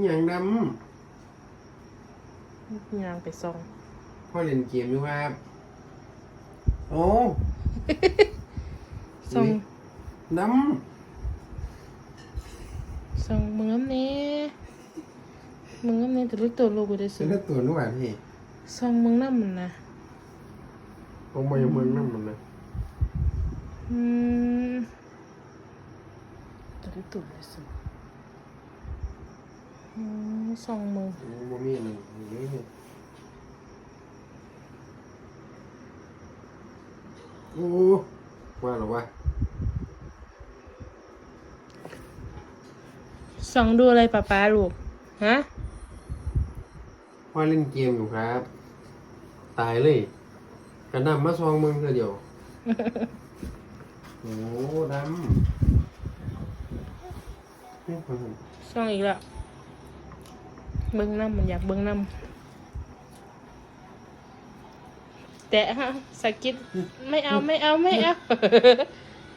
อหย่างดยางไปส่องำพ่อเล่นเกมอยู่ครับ โอ้ส่องดส่องมึงน้ำเนี้มึงน้ำเนี้แต่รู้ตัวลูกกูได้ำสิเป็นแล้วตัวนู้นอะพี่ส่องมึงน้ำมันนะลงมาอย่างเมืองนั่นมันนะอืมแต่รู้ตัวได้สิ อืมส่องมึงโอ้บ่มีหนึ่งนี่โอ้ว่าหรอวะส่องดูอะไรป้าป้าลูก ฮะพ่อเล่นเกมอยู่ครับ ตายเลยกระนำมาซองเมืองเธอเดียว โอ้ดำนี่คนส่องอีกแล้ว เบิ้งน้ำมันอยากเบิ้งน้ำแต่ฮะสะกิดไม่เอาไม่เอาไม่เอา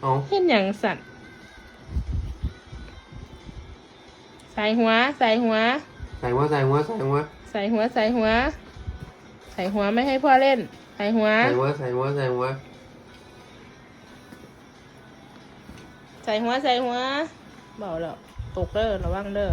เอาเห็นอย่างสัตว์ใส่หัว ใส่หัว ใส่หัวใส่หัวใส่หัวใส่หัวใส่หัว ใส่หัวไม่ให้พ่อเล่น ใส่หัว ใส่หัวใส่หัวใส่หัวใส่หัวใส่หัวเบาแล้วตกเด้อระวังเด้อ